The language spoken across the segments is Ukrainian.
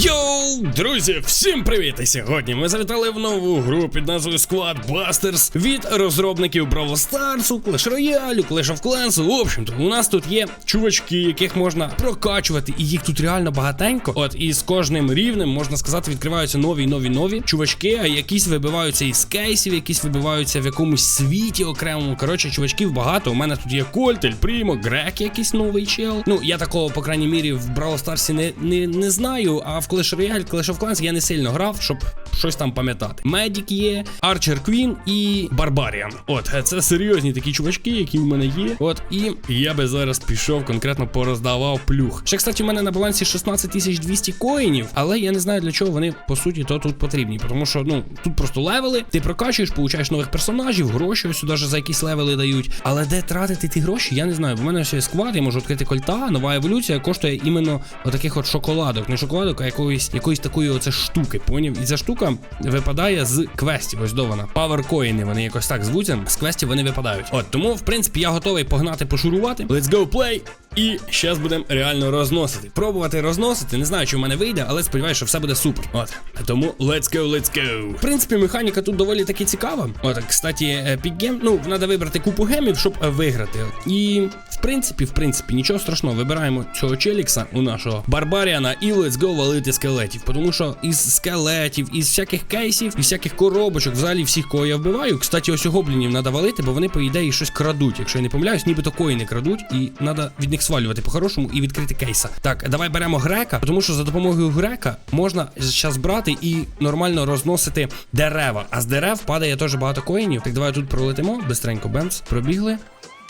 Yo! Йоу, друзі, всім привіт! І сьогодні ми завітали в нову гру під назвою Squad Busters від розробників Brawl Stars, Clash Royale, Clash of Clans. В общем-то, у нас тут є чувачки, яких можна прокачувати, і їх тут реально багатенько. От і з кожним рівнем, можна сказати, відкриваються нові, нові, нові чувачки, а якісь вибиваються із кейсів, якісь вибиваються в якомусь світі окремому. Коротше, чувачків багато. У мене тут є Кольт, Ель Прімо, Грек, якийсь новий чел. Ну, я такого, по крайній мірі, в Brawl Stars не, не, не знаю, а в Clash Royale, Clash of Clans я не сильно грав, щоб щось там пам'ятати. Медік є, Арчер Квін і Барбаріан. От, е, це серйозні такі чувачки, які в мене є. От, і я би зараз пішов, конкретно пороздавав плюх. Ще, кстати, у мене на балансі 16 200 коїнів, але я не знаю для чого вони по суті то тут потрібні. Тому що ну тут просто левели, ти прокачуєш, получаєш нових персонажів, гроші ось сюди за якісь левели дають. Але де тратити ті гроші, я не знаю. Бо в мене ще є сквад, я можу відкрити кольта, нова еволюція коштує іменно отаких от шоколадок. Не шоколадок, а якоїсь якоїсь такої оце штуки. Поняв? І ця штука випадає з квестів. Ось до вона. Power вони якось так звуться. З квестів вони випадають. От тому, в принципі, я готовий погнати пошурувати. Let's go play! І зараз будемо реально розносити. Пробувати розносити. Не знаю, чи в мене вийде, але сподіваюся, що все буде супер. От. Тому let's go, let's go. В принципі, механіка тут доволі таки цікава. От, кстати, пікгем. Ну, треба вибрати купу гемів, щоб е, виграти. І в принципі, в принципі, нічого страшного. Вибираємо цього челікса у нашого Барбаріана і let's go валити скелетів. Тому що із скелетів, із всяких кейсів, із всяких коробочок, взагалі всіх, кого я вбиваю. Кстати, ось гоблінів треба валити, бо вони, по ідеї, щось крадуть. Якщо я не помиляюсь, нібито коїни крадуть, і треба від них свалювати по-хорошому і відкрити кейса. Так, давай беремо грека, тому що за допомогою грека можна зараз брати і нормально розносити дерева. А з дерев падає теж багато коїнів. Так давай тут пролетимо. Бистренько, бемс, пробігли.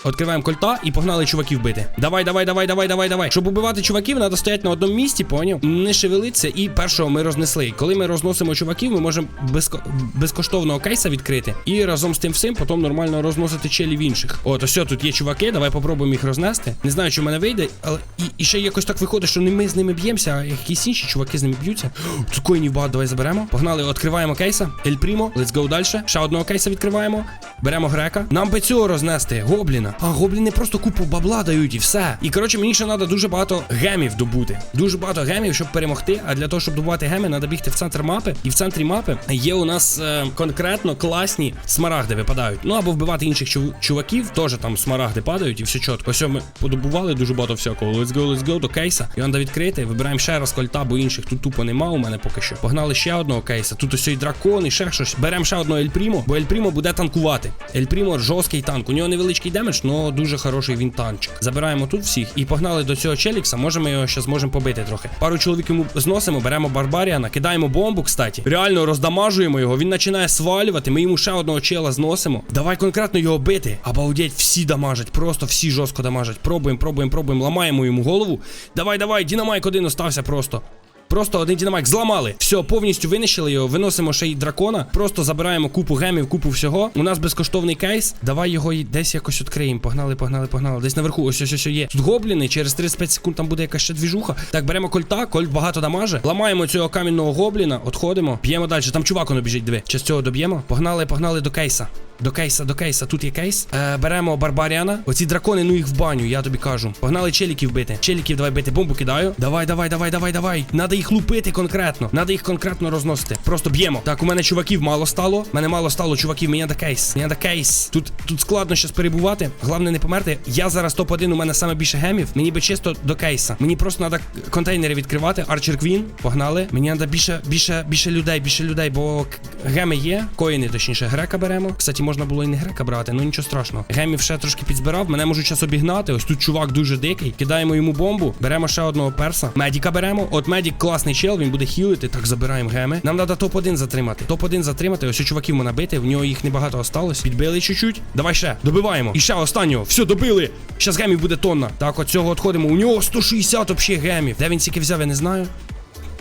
Відкриваємо кольта і погнали чуваків бити. Давай, давай, давай, давай, давай, давай. Щоб убивати чуваків, треба стояти на одному місці, поняв? Не шевелитися, і першого ми рознесли. Коли ми розносимо чуваків, ми можемо безко... безкоштовного кейса відкрити і разом з тим всім потім нормально розносити челів інших. От, ось тут є чуваки, давай попробуємо їх рознести. Не знаю, чи в мене вийде, але і, і ще якось так виходить, що не ми з ними б'ємося, а якісь інші чуваки з ними б'ються. Тут коїнів багато, давай заберемо. Погнали, відкриваємо кейса. Ель Прімо, let's go далі. Ще одного кейса відкриваємо. Беремо грека. Нам би цього рознести. Гобліна. А гобліни просто купу бабла дають і все. І коротше, мені ще треба дуже багато гемів добути. Дуже багато гемів, щоб перемогти. А для того, щоб добувати геми, треба бігти в центр мапи. І в центрі мапи є у нас е, конкретно класні смарагди випадають. Ну або вбивати інших чув чуваків, теж там смарагди падають і все чітко. Ось ми подобували дуже багато всякого. Let's go, let's go до кейса. Його треба відкрити. Вибираємо ще раз кольта, бо інших тут тупо нема у мене поки що. Погнали ще одного кейса. Тут ось і дракон, і ще щось. Беремо ще одного Ель Прімо, бо Ель Прімо буде танкувати. Ель Прімо жорсткий танк. У нього невеличкий демедж, але дуже хороший він танчик. Забираємо тут всіх і погнали до цього челікса. Може, ми його ще зможемо побити трохи. Пару чоловік йому зносимо, беремо Барбаріана, кидаємо бомбу, кстати. Реально роздамажуємо його. Він починає свалювати. Ми йому ще одного чела зносимо. Давай конкретно його бити. Обалдеть, всі дамажать, просто всі жорстко дамажать. Пробуємо, пробуємо, пробуємо, ламаємо йому голову. Давай, давай, Дінамайк один остався просто. Просто один динамайк зламали. Все, повністю винищили його, виносимо ще й дракона. Просто забираємо купу гемів, купу всього. У нас безкоштовний кейс. Давай його десь якось відкриємо. Погнали, погнали, погнали. Десь наверху, ось ось ось є. Тут гобліни, через 35 секунд там буде якась ще двіжуха. Так, беремо кольта, кольт багато дамаже. Ламаємо цього камінного гобліна, отходимо, б'ємо далі. Там чувак воно біжить, диви. Щас цього доб'ємо. Погнали, погнали до кейса. До кейса, до кейса, тут є кейс. Е, беремо Барбаріана. Оці дракони, ну їх в баню, я тобі кажу. Погнали челіків бити. Челіків давай бити, бомбу кидаю. Давай, давай, давай, давай, давай. Надо їх лупити конкретно. Надо їх конкретно розносити. Просто б'ємо. Так, у мене чуваків мало стало. Мене мало стало чуваків. Мені надо кейс. Мені надо кейс. Тут тут складно щас перебувати. Головне не померти. Я зараз топ-1, у мене саме більше гемів. Мені би чисто до кейса. Мені просто треба контейнери відкривати. Арчер Квін. Погнали. Мені треба більше, більше, більше людей, більше людей, бо геми є. Коїни, точніше, грека беремо. Кстати, можна було і не грека брати, ну нічого страшного. Гемів ще трошки підзбирав. Мене можуть час обігнати. Ось тут чувак дуже дикий. Кидаємо йому бомбу. Беремо ще одного перса. Медіка беремо. От медік класний чел, він буде хілити. Так, забираємо геми. Нам треба топ-1 затримати. Топ-1 затримати. Ось у чуваків можна бити. В нього їх небагато осталось. Підбили чуть-чуть. Давай ще. Добиваємо. І ще останнього. Все, добили. Щас гемів буде тонна. Так, от цього відходимо. У нього 160 взагалі гемів. Де він стільки взяв, я не знаю.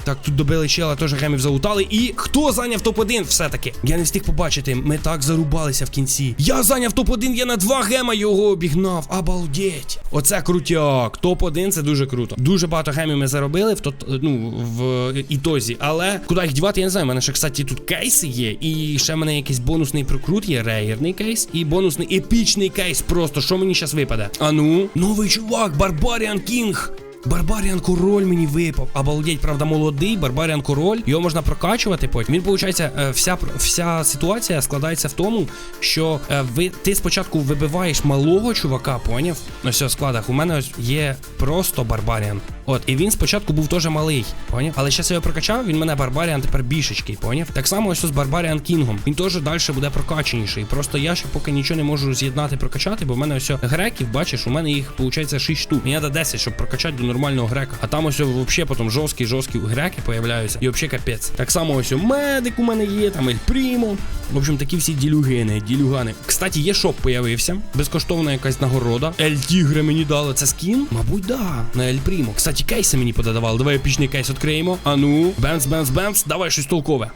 Так, тут добили чела, теж гемів залутали. І хто зайняв топ-1 все-таки? Я не встиг побачити. Ми так зарубалися в кінці. Я зайняв топ-1, я на два гема його обігнав. Обалдеть. Оце крутяк. Топ-1 це дуже круто. Дуже багато гемів ми заробили в тот, ну, в ітозі. Але куди їх дівати, я не знаю. У мене ще, кстати, тут кейси є. І ще в мене якийсь бонусний прокрут є, рейерний кейс. І бонусний епічний кейс. Просто що мені зараз випаде? А ну, новий чувак, Барбаріан Кінг. Барбаріан король мені випав. Обалдеть, правда, молодий, Барбаріан король. Його можна прокачувати потім. Він, виходить, е, вся, вся ситуація складається в тому, що е, ви, ти спочатку вибиваєш малого чувака, поняв? На все складах. У мене є просто Барбаріан. От, і він спочатку був теж малий, поняв? Але зараз я його прокачав, він мене Барбаріан тепер більшечкий, поняв? Так само ось з Барбаріан Кінгом. Він теж далі буде прокачаніший. Просто я ще поки нічого не можу з'єднати, прокачати, бо в мене ось греків, бачиш, у мене їх виходить 6 штук. Мені треба 10, щоб прокачати до нормального грека. А там ось взагалі потім жорсткі, жорсткі греки появляються. І взагалі капець. Так само ось медик у мене є, там Ель Прімо. В общем, такі всі ділюгени, ділюгани. Кстати, є шоп появився. Безкоштовна якась нагорода. Ель Тігре мені дали. Це скін? Мабуть, да. На Ель Прімо. Кстати, кейси мені подавали. Давай епічний кейс відкриємо. А ну, бенц, бенц, бенц. Давай щось толкове.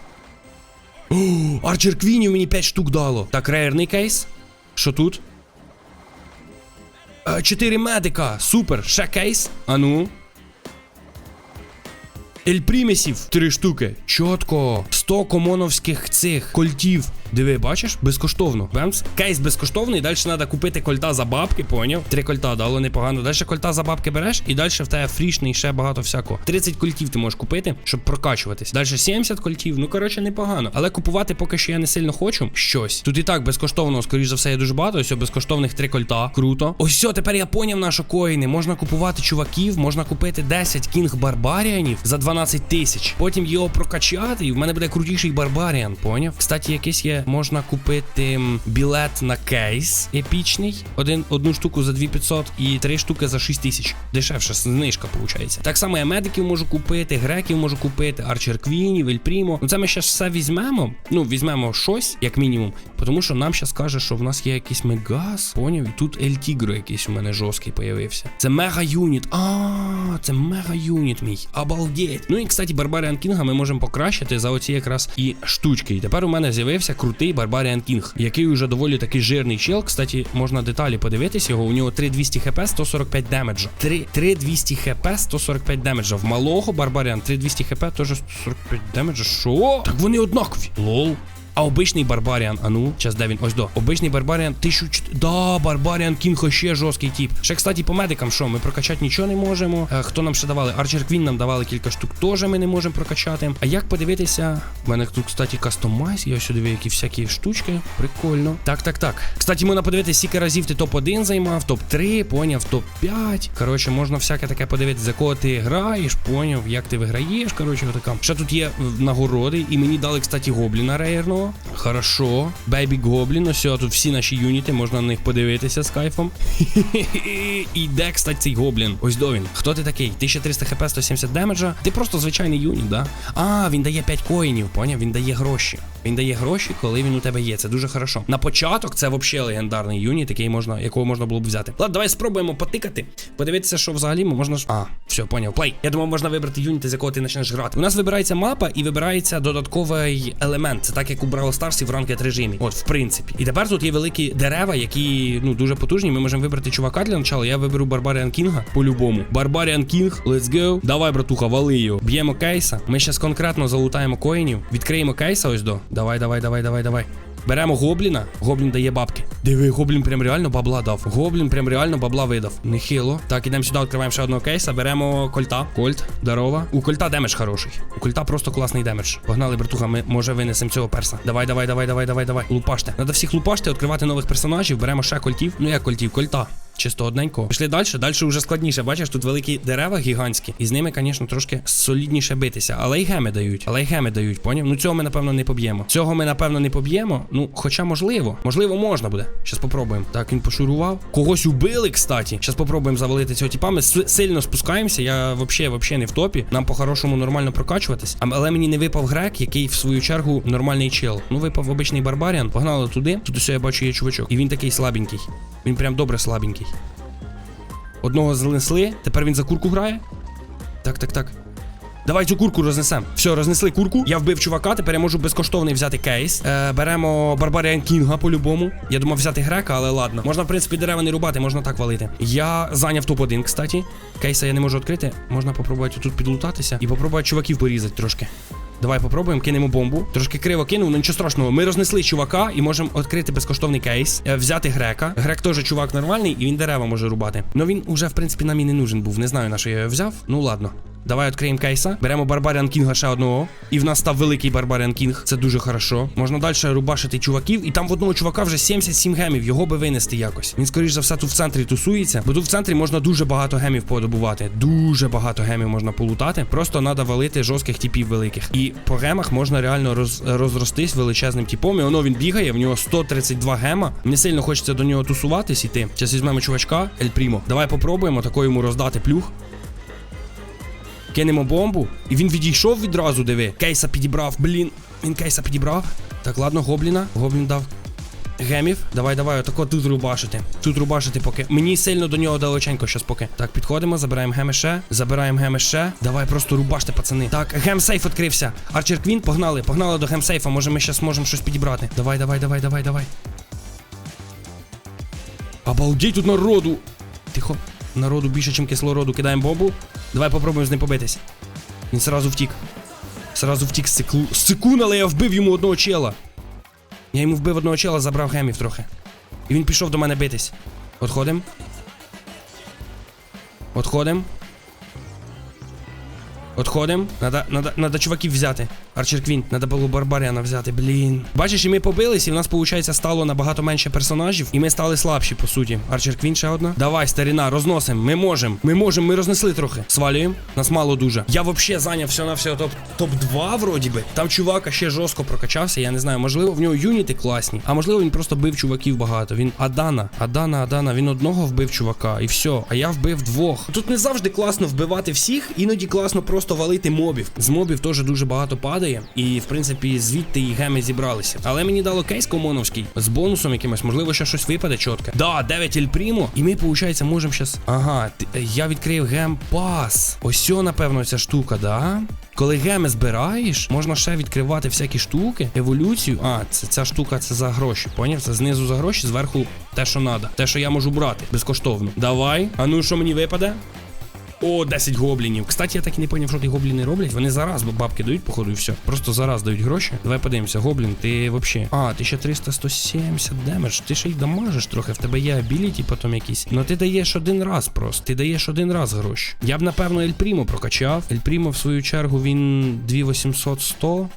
О, Арчер Квінів мені 5 штук дало. Так, рейерний кейс. Що тут? Е, Чотири медика. Супер. Ще кейс. Ану. ну. Ель Примісів. Три штуки. Чотко. 100 комоновських цих кольтів. Диви, бачиш? Безкоштовно. Бемс. Кейс безкоштовний. Далі треба купити кольта за бабки, поняв? Три кольта дало непогано. Далі кольта за бабки береш, і далі в тебе фрішний ще багато всякого. 30 кольтів ти можеш купити, щоб прокачуватись. Далі 70 кольтів. Ну коротше, непогано. Але купувати поки що я не сильно хочу щось. Тут і так безкоштовно, скоріш за все, є дуже багато. Ось безкоштовних три кольта. Круто. Ось все, тепер я поняв наші коїни. Можна купувати чуваків, можна купити 10 кінг барбаріанів за 12 тисяч. Потім його прокачати, і в мене буде крутіший барбаріан. Поняв? Кстати, якийсь є. Можна купити білет на кейс епічний. Один, одну штуку за 2500 і три штуки за 6000. Дешевше, знижка виходить. Так само я медиків можу купити, греків можу купити, арчер квінів, ельпрімо. Ну це ми ще все візьмемо. Ну, візьмемо щось, як мінімум. Тому що нам зараз каже, що в нас є якийсь мегас. Поняв? І тут Ель Тігро якийсь у мене жорсткий появився. Це мега юніт. А, це мега юніт мій. Обалдеть. Ну і кстати, Барбаріан Кінга ми можемо покращити за оці якраз і штучки. І тепер у мене з'явився крутий Барбаріан Кінг, який уже доволі такий жирний чел. Кстати, можна деталі подивитись його. У нього 3200 хп, 145 демеджа. 3 3200 хп, 145 демеджа. В малого Барбаріан 3200 хп, теж 145 демеджа. Що? Так вони однакові. Лол. А обичний Барбаріан, а ну, час де він? Ось до. Обичний Барбаріан 1004. Да, Барбаріан Кінг ще жорсткий тип. Ще, кстати, по медикам, що, ми прокачати нічого не можемо. Е, хто нам ще давали? Арчер Квін нам давали кілька штук, теж ми не можемо прокачати. А як подивитися? У мене тут, кстати, кастомайз, я сюди які всякі штучки. Прикольно. Так, так, так. Кстати, можна подивитися, скільки разів ти топ-1 займав, топ-3, поняв, топ-5. Коротше, можна всяке таке подивитися, за кого ти граєш, поняв, як ти виграєш. Коротше, така. Ще тут є нагороди, і мені дали, кстати, гобліна рейерного. Хорошо. Бейбі Гоблін, ось тут всі наші юніти, можна на них подивитися з кайфом. І де, кстати, цей гоблін? Ось до він. Хто ти такий? 1300 хп, 170 демеджа. Ти просто звичайний юніт, да? А, він дає 5 коїнів, поняв? Він дає гроші. Він дає гроші, коли він у тебе є. Це дуже хорошо. На початок це взагалі легендарний юніт, який можна, якого можна було б взяти. Ладно, давай спробуємо потикати. Подивитися, що взагалі можна ж. А, все, поняв. Плей. Я думав, можна вибрати юніт, з якого ти почнеш грати. У нас вибирається мапа і вибирається додатковий елемент. Це так, як у Brawl Stars в ранкет режимі. От, в принципі. І тепер тут є великі дерева, які ну дуже потужні. Ми можемо вибрати чувака для начала. Я виберу Барбаріан Кінга по-любому. Барбаріан Кінг, let's go. Давай, братуха, вали його. Б'ємо кейса. Ми зараз конкретно залутаємо коїнів. Відкриємо кейса ось до. Давай, давай, давай, давай, давай. Беремо гобліна, гоблін дає бабки. Диви, гоблін прям реально бабла дав. Гоблін прям реально бабла видав. Нехило. Так, ідемо сюди, відкриваємо ще одного кейса, беремо кольта. Кольт, здорово. У кольта демедж хороший. У кольта просто класний демедж. Погнали, братуха, ми може винесемо цього перса. Давай, давай, давай, давай, давай, давай. Лупаште. Надо всіх лупашти, відкривати нових персонажів. Беремо ще кольтів. Ну як кольтів, кольта. Чисто одненько. Пішли далі. Далі вже складніше. Бачиш, тут великі дерева гігантські. І з ними, звісно, трошки солідніше битися. Але й геми дають. Але й геми дають, поняв? Ну цього ми, напевно, не поб'ємо. Цього ми, напевно, не поб'ємо. Ну, хоча можливо. Можливо, можна буде. Щас попробуємо. Так, він пошурував. Когось убили, кстати. Щас попробуємо завалити цього тіпа. Ми сильно спускаємося. Я вообще, вообще не в топі. Нам по-хорошому нормально прокачуватись. Але мені не випав грек, який в свою чергу нормальний чел. Ну, випав обичний барбаріан. Погнали туди. Тут усе я бачу є чувачок. І він такий слабенький. Він прям добре слабенький. Одного знесли, тепер він за курку грає. Так, так, так. Давай цю курку рознесемо. Все, рознесли курку. Я вбив чувака, тепер я можу безкоштовний взяти кейс. Е, беремо Барбаріан Кінга по-любому. Я думав взяти грека, але ладно. Можна, в принципі, дерева не рубати, можна так валити. Я зайняв топ-1, кстати. Кейса я не можу відкрити. Можна попробувати тут підлутатися і попробувати чуваків порізати трошки. Давай попробуємо, кинемо бомбу. Трошки криво кинув, ну нічого страшного. Ми рознесли чувака і можемо відкрити безкоштовний кейс, е, взяти грека. Грек теж чувак нормальний, і він дерева може рубати. Ну він уже, в принципі, нам і не нужен був. Не знаю, на що я його взяв. Ну ладно. Давай відкриємо кейса. Беремо Барбаріан Кінга ще одного. І в нас став великий Барбаріан Кінг. Це дуже хорошо. Можна далі рубашити чуваків. І там в одного чувака вже 77 гемів. Його би винести якось. Він, скоріш за все, тут в центрі тусується. Бо тут в центрі можна дуже багато гемів подобувати. Дуже багато гемів можна полутати. Просто треба валити жорстких типів великих. І по гемах можна реально роз, розростись величезним типом. І воно він бігає, в нього 132 гема. Не сильно хочеться до нього тусуватись іти. Зараз візьмемо чувачка, Ель Прімо. Давай попробуємо тако йому роздати плюх. Кинемо бомбу. І він відійшов відразу, диви. Кейса підібрав, блін. Він кейса підібрав. Так, ладно, гобліна. Гоблін дав. Гемів. Давай, давай, отако тут рубашити. Тут рубашити поки. Мені сильно до нього далеченько щас поки. Так, підходимо, забираємо геми ще. Забираємо геми ще. Давай просто рубаште, пацани. Так, гемсейф відкрився. Арчер Квін, погнали, погнали до гемсейфа. Може ми щас можемо щось підібрати. Давай, давай, давай, давай, давай. Обалдеть тут народу. Тихо. Народу більше, ніж кислороду. Кидаємо бомбу. Давай попробуємо з ним побитись. Він сразу втік. Сразу втік з циклу. З секунд, але я вбив йому одного чела. Я йому вбив одного чела, забрав гемів трохи. І він пішов до мене битись. Отходим. Отходим. Отходим. Надо, надо, надо чуваків взяти. Арчер Квін, надо було Барбаріана взяти, блін. Бачиш, і ми побились, і в нас, виходить, стало набагато менше персонажів, і ми стали слабші, по суті. Арчер Квін ще одна. Давай, старіна, розносим. Ми можемо. Ми можемо, ми рознесли трохи. Свалюємо. Нас мало дуже. Я взагалі зайняв все на все топ топ 2 вроді би. Там чувака ще жорстко прокачався. Я не знаю, можливо, в нього юніти класні, а можливо, він просто бив чуваків багато. Він Адана, Адана, Адана. Він одного вбив чувака, і все. А я вбив двох. Тут не завжди класно вбивати всіх, іноді класно просто валити мобів. З мобів теж дуже багато падає. І в принципі звідти і геми зібралися. Але мені дало кейс комоновський з бонусом якимось, можливо, ще щось випаде чітке. Да, 9 Ель Прімо. І ми, виходить, можемо щас. Ага, я відкрив гем пас. Ось напевно, ця штука, да? Коли геми збираєш, можна ще відкривати всякі штуки, еволюцію. А, це ця штука це за гроші. Поняв? Це знизу за гроші, зверху те, що треба. Те, що я можу брати безкоштовно. Давай. А ну що мені випаде? О, 10 гоблінів. Кстати, я так і не поняв, що ті гобліни роблять. Вони зараз бабки дають, походу, і все. Просто зараз дають гроші. Давай подивимося, гоблін, ти вообще. А, 1300 170 демедж. Ти ще й дамажиш трохи. В тебе є абіліті потім якісь. Ну ти даєш один раз просто. Ти даєш один раз гроші. Я б, напевно, Ель Прімо прокачав. Ель Прімо, в свою чергу, він 2800 100.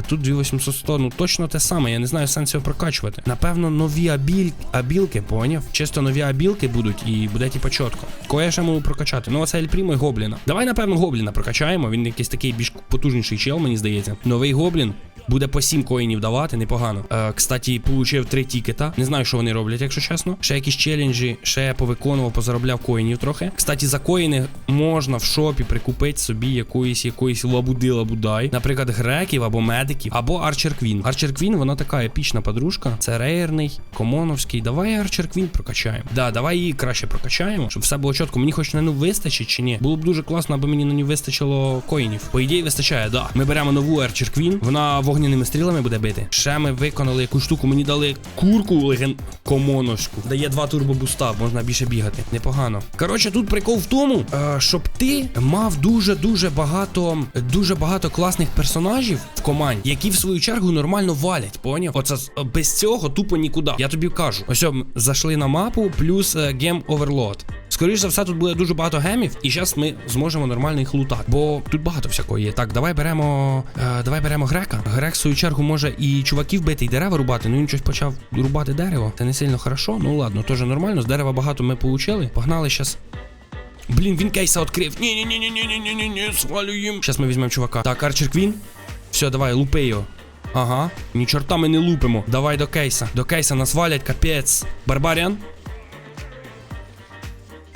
А тут 2800, ну точно те саме, я не знаю сенсу його прокачувати. Напевно, нові абіль... абілки, поняв? Чисто нові абілки будуть і буде типа чітко. Кого я ще можу прокачати? Ну, оце Ельпрімо і Гобліна. Давай, напевно, Гобліна прокачаємо. Він якийсь такий більш потужніший чел, мені здається. Новий Гоблін. Буде по 7 коїнів давати, непогано. Е, кстати, получив 3 тікета. Не знаю, що вони роблять, якщо чесно. Ще якісь челенджі, ще я повиконував, позаробляв коїнів трохи. Кстати, за коїни можна в шопі прикупити собі якоїсь якоїсь лабуди лабудай. Наприклад, греків або медиків, або Арчер Квін. Арчер Квін, вона така епічна подружка. Це рейерний, комоновський. Давай Арчер Квін прокачаємо. Да, давай її краще прокачаємо, щоб все було чітко. Мені хоч на ню вистачить чи ні. Було б дуже класно, аби мені на ню вистачило коїнів. По ідеї вистачає, да. Ми беремо нову Арчер Квін. Вона вогняними стрілами буде бити. Ще ми виконали яку штуку. Мені дали курку леген комоновську. Дає два турбобуста, можна більше бігати. Непогано. Коротше, тут прикол в тому, е, щоб ти мав дуже дуже багато, дуже багато класних персонажів в команді, які в свою чергу нормально валять. Поняв? Оце без цього тупо нікуди. Я тобі кажу. Ось зайшли на мапу, плюс е, гем оверлот. Скоріше за все, тут буде дуже багато гемів, і зараз ми зможемо нормально їх лутати. Бо тут багато всякого є. Так, давай беремо. Е, давай беремо грека. Грек, в свою чергу, може і чуваків бити, і дерева рубати. Ну він щось почав рубати дерево. Це не сильно хорошо. Ну ладно, теж нормально. З дерева багато ми отримали. Погнали зараз. Блін, він кейса відкрив. Ні-ні-ні-ні-ні-ні-ні-ні, свалюємо. Зараз ми візьмемо чувака. Так, Арчер Квін. Все, давай, лупи його. Ага, ні чорта ми не лупимо. Давай до кейса. До кейса нас валять, капець. Барбаріан.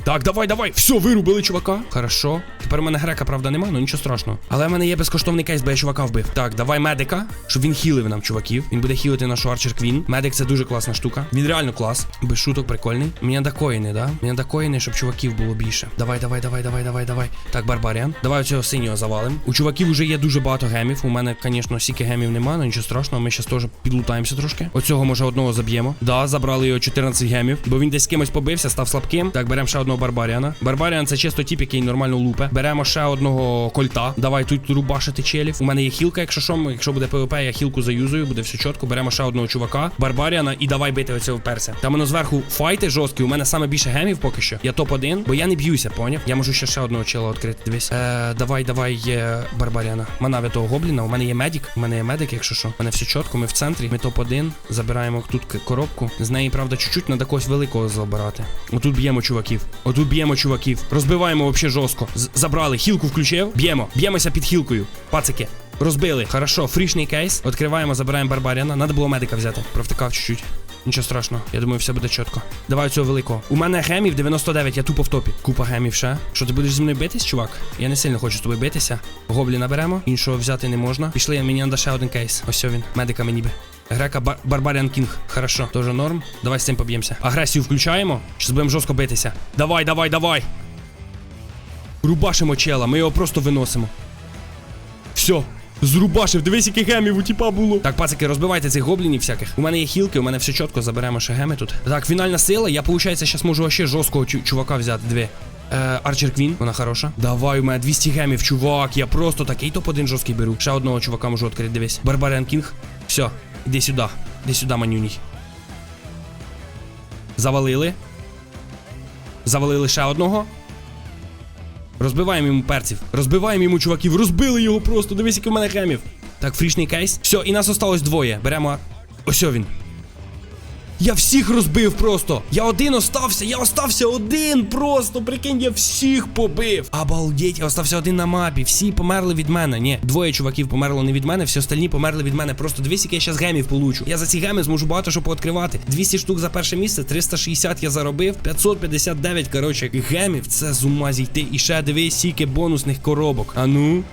Так, давай, давай. Все, вирубили чувака. Хорошо. Тепер у мене грека, правда, нема, ну нічого страшного. Але в мене є безкоштовний кейс, бо я чувака вбив. Так, давай медика, щоб він хілив нам чуваків. Він буде хілити нашу Арчер Квін. Медик це дуже класна штука. Він реально клас. Без шуток, прикольний. Мені надо коїни, да? Мені надо коїни, щоб чуваків було більше. Давай, давай, давай, давай, давай, давай. Так, Барбаріан. Давай цього синього завалим. У чуваків вже є дуже багато гемів. У мене, звісно, стільки гемів немає, але нічого страшного. Ми зараз теж підлутаємося трошки. Оцього може одного заб'ємо. Да, забрали його 14 гемів, бо він десь з кимось побився, став слабким. Так, беремо ще одного Барбаріана. Барбаріан це чисто тип, який нормально лупе. Беремо ще одного кольта. Давай тут рубашити челів. У мене є хілка, якщо що, якщо буде ПВП, я хілку заюзую, буде все чітко. Беремо ще одного чувака, барбаріана, і давай бити оцього перся. Там воно зверху файти жорсткі. У мене саме більше гемів поки що. Я топ-1, бо я не б'юся, поняв? Я можу ще ще одного чела відкрити. Дивись. Е, давай, давай, є барбаріана. Мана того гобліна. У мене є медик. У мене є медик, якщо що. У мене все чітко, ми в центрі. Ми топ-1. Забираємо тут коробку. З неї, правда, чуть-чуть треба когось великого забирати. Отут б'ємо чуваків. Отут б'ємо чуваків. Розбиваємо вообще жорстко. Забрали. Хілку включив. Б'ємо. Б'ємося під хілкою. Пацики. Розбили. Хорошо, фрішний кейс. Відкриваємо, забираємо барбаріана. Надо було медика взяти. Провтикав чуть-чуть. Нічого страшного, я думаю, все буде чітко. Давай цього великого. У мене гемів 99, я тупо в топі. Купа гемів ще. Що ти будеш зі мною битись, чувак? Я не сильно хочу з тобою битися. Гобліна беремо, іншого взяти не можна. Пішли, мені треба ще один кейс. Ось він. Медика мені би. Грека Бар- Барбаріан Кінг. Хорошо, тоже норм. Давай з цим поб'ємося. Агресію включаємо. Щас будемо жорстко битися. Давай, давай, давай. Рубашимо чела, ми його просто виносимо. Все. Зрубашив, дивись, яких гемів у тіпа було. Так, пацики, розбивайте цих гоблінів всяких. У мене є хілки, у мене все чітко, заберемо ще геми тут. Так, фінальна сила. Я, виходить, зараз можу ще жорсткого чу- чувака взяти. Дві. Е, Арчер Квін, вона хороша. Давай, у мене 200 гемів, чувак. Я просто такий топ-1 жорсткий беру. Ще одного чувака можу відкрити, дивись. Барбаріан Кінг. Все, іди сюди. Іди сюди, манюній. Завалили. Завалили ще одного. Розбиваємо йому перців. Розбиваємо йому чуваків. Розбили його просто. Дивись, який в мене хемів. Так, фрішний кейс. Все, і нас осталось двоє. Беремо. Ось він. Я всіх розбив просто. Я один остався, я остався один просто. Прикинь, я всіх побив. Обалдеть, я остався один на мапі. Всі померли від мене. Ні, двоє чуваків померло не від мене, всі остальні померли від мене. Просто дивись, я зараз гемів получу. Я за ці геми зможу багато що пооткривати. 200 штук за перше місце, 360 я заробив, 559, коротше, гемів. Це з ума зійти. І ще дивись, скільки бонусних коробок. А ну.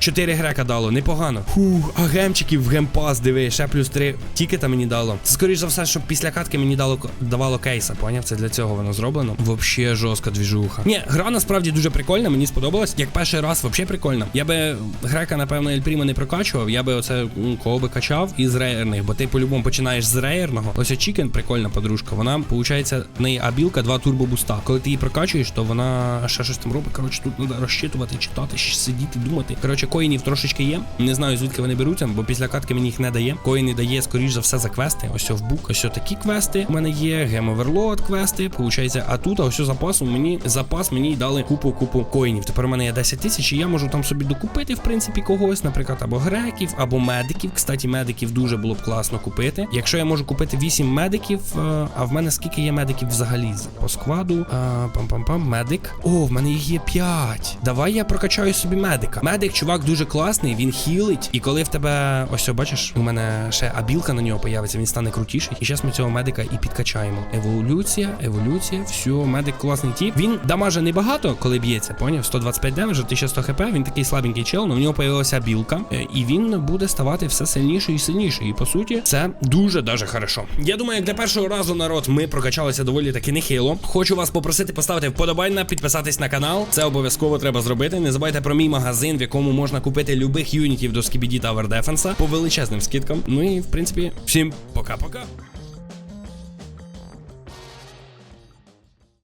4 грека дало, непогано. Фух, а гемчиків в гемпас, диви, ще плюс 3 тікета мені дало. Це скоріш за все, щоб після катки мені дало давало кейса, поняв? Це для цього воно зроблено. Вообще жорстка двіжуха. Ні, гра насправді дуже прикольна, мені сподобалась. Як перший раз, вообще прикольно. Я би грека, напевно, Ельпріма не прокачував. Я би оце кого би качав із рейерних, бо ти по-любому починаєш з рейерного. Ось Чікен, прикольна подружка. Вона, виходить, в неї абілка, два турбобуста. Коли ти її прокачуєш, то вона ще щось там робить. Коротше, тут треба розчитувати, читати, сидіти, думати. Коротше, коїнів трошечки є. Не знаю, звідки вони беруться, бо після катки мені їх не дає. Коїни дає, скоріш за все, за квести. Ось в бук, ось такі квести. У мене є гемоверлот квести. Получається, а тут, а ось запасу мені запас мені дали купу купу коїнів. Тепер у мене є 10 тисяч, і я можу там собі докупити, в принципі, когось, наприклад, або греків, або медиків. Кстати, медиків дуже було б класно купити. Якщо я можу купити 8 медиків, е, а в мене скільки є медиків взагалі по складу? Е, Пам-пам-пам, медик. О, в мене їх є 5. Давай я прокачаю собі медика. Медик, чувак, дуже класний, він хілить. І коли в тебе ось о, бачиш, у мене ще абілка на нього появиться, він стане крутіший. І зараз ми цього медика і підкачаємо. Еволюція, еволюція, все, медик класний тіп. Він дамаже небагато, коли б'ється, поняв? 125 демеджа, 1100 хп, він такий слабенький чел, але в нього появилася білка, е, і він буде ставати все сильніше і сильніше. І по суті, це дуже даже хорошо. Я думаю, як для першого разу народ ми прокачалися доволі таки нехило. Хочу вас попросити поставити вподобайна, підписатись на канал. Це обов'язково треба зробити. Не забувайте про мій магазин, в якому можна купити любих юнітів до Скібіді Tower Defense по величезним скидкам. Ну і в принципі, всім пока-пока.